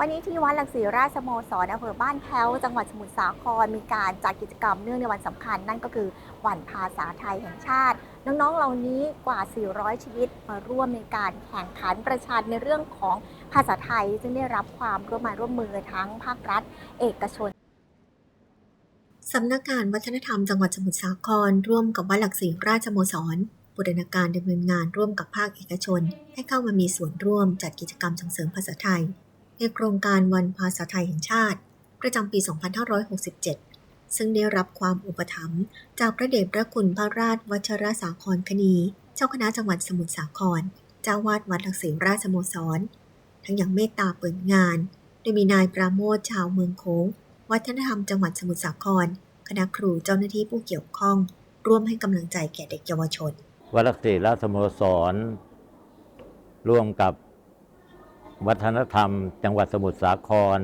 วันนี้ที่วัดหลักศรีราชสโมสรอำเภอบ้านแพ้วจังหวัดสมุทรสาครมีการจัดกิจกรรมเนื่องในวันสำคัญ นั่นก็คือวันภาษาไทยแห่งชาติ น้องๆเหล่านี้กว่า 400 ชีวิตมาร่วมในการแข่งขันประชันในเรื่องของภาษาไทย ซึ่งได้รับความร่วมมือร่วมมือทั้งภาครัฐ เอกชนสำนักงานวัฒนธรรมจังหวัดสมุทรสาคร ร่วมกับวัดหลักศรีราชสโมสรบูรณาการดำเนินงานร่วมกับภาคเอกชน ให้เข้ามามีส่วนร่วมจัดกิจกรรมส่งเสริมภาษาไทย ในโครงการวันภาษาไทยแห่งชาติ ประจำปี 2567 ซึ่งได้รับความอุปถัมภ์จากพระเดชพระคุณพระราชวัชรสาครคณี เจ้าคณะจังหวัดสมุทรสาคร เจ้าวาดวัดหลักศรีราชสโมสร ทั้งอย่างเมตตาเปิดงาน โดยมีนายปราโมทชาวเมืองโค้ง วัฒนธรรมจังหวัดสมุทรสาคร คณะครูเจ้าหน้าที่ผู้เกี่ยวข้อง ร่วมให้กำลังใจแก่เด็กเยาวชน วัดลักษีราชสโมสร ร่วมกับ วัฒนธรรม จังหวัดสมุทรสาคร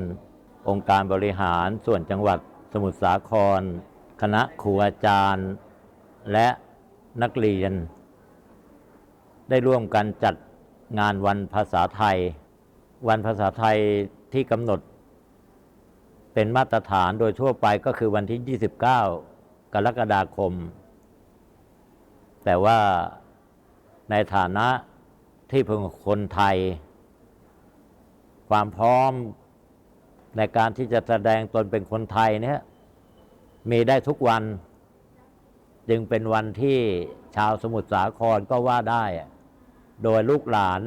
องค์การบริหารส่วนจังหวัดสมุทรสาคร คณะครูอาจารย์ และนักเรียน ได้ร่วมกันจัดงานวันภาษาไทย วันภาษาไทยที่กำหนด เป็นมาตรฐานโดยทั่วไปก็คือวันที่ 29 กรกฎาคม แต่ว่าในฐานะที่เป็นคนไทย ความพร้อมในการที่จะแสดงตนเป็นคนไทยเนี่ยมีได้ทุกวัน จึงเป็นวันที่ชาวสมุทรสาครก็ว่าได้ โดยลูกหลาน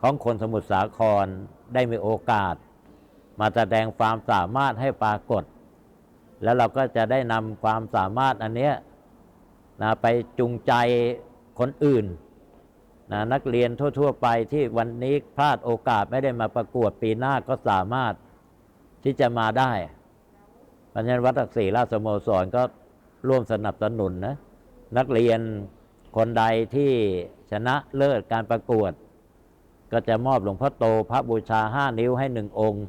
ของคนสมุทรสาครได้มีโอกาส มาแสดงความสามารถให้ปรากฏ แล้วเราก็จะได้นำความสามารถอันเนี้ยนะไปจูงใจคนอื่น นะนักเรียนทั่ว ๆ ไปที่วันนี้พลาดโอกาสไม่ได้มาประกวดปีหน้าก็สามารถที่จะมาได้เพราะฉะนั้นวัดตักศรีราชสโมสรก็ร่วมสนับสนุนนะนักเรียนคนใดที่ชนะเลิศการประกวด ก็จะมอบหลวงพ่อโตพระบูชาห้านิ้วให้หนึ่งองค์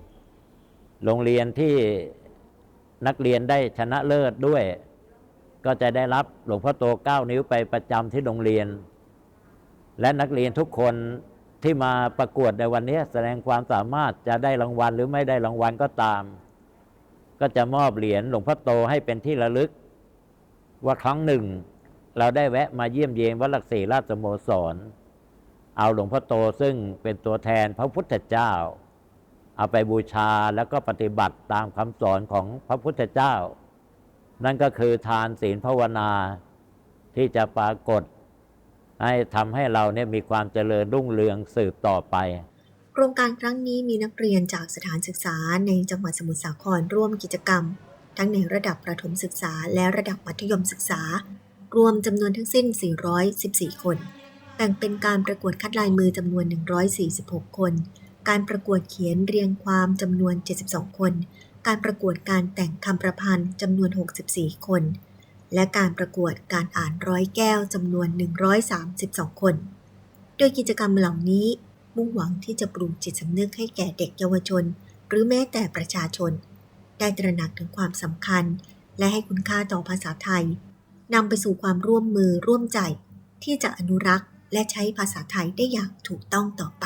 โรงเรียนที่นักเรียนได้ชนะเลิศด้วย ก็จะได้รับหลวงพ่อโตเก้านิ้วไปประจำที่โรงเรียน และนักเรียนทุกคนที่มาประกวดในวันนี้แสดงความสามารถจะได้รางวัลหรือไม่ได้รางวัลก็ตาม ก็จะมอบเหรียญหลวงพ่อโตให้เป็นที่ระลึก ว่าครั้งหนึ่ง เราได้แวะมาเยี่ยมเยียนวัดหลักศรีราชสโมสร เอาหลวงพ่อโตซึ่งเป็นตัวแทนพระพุทธเจ้า เอาไปบูชาแล้วก็ปฏิบัติตามคำสอนของพระพุทธเจ้า นั่นก็คือทานศีลภาวนาที่จะปรากฏ ให้ทำให้เราเนี่ยมีความเจริญรุ่งเรืองสืบต่อไป โครงการครั้งนี้มีนักเรียนจากสถานศึกษาในจังหวัดสมุทรสาครร่วมกิจกรรม ทั้งในระดับประถมศึกษาและระดับมัธยมศึกษา รวมจำนวนทั้งสิ้น 414 คนแบ่งเป็นการประกวดคัดลายมือจำนวน 146 คน การประกวดเขียนเรียงความจำนวน 72 คน การประกวดการแต่งคำประพันธ์จำนวน 64 คน และการประกวดการอ่านร้อยแก้วจำนวน 132 คน โดยกิจกรรมเหล่านี้มุ่งหวังที่จะปลูกจิตสำนึกให้แก่เด็กเยาวชน หรือแม้แต่ประชาชน ได้ตระหนักถึงความสำคัญ และให้คุณค่าต่อภาษาไทยนำไปสู่ความร่วมมือร่วมใจ ที่จะอนุรักษ์ และใช้ภาษาไทยได้อย่างถูกต้องต่อไป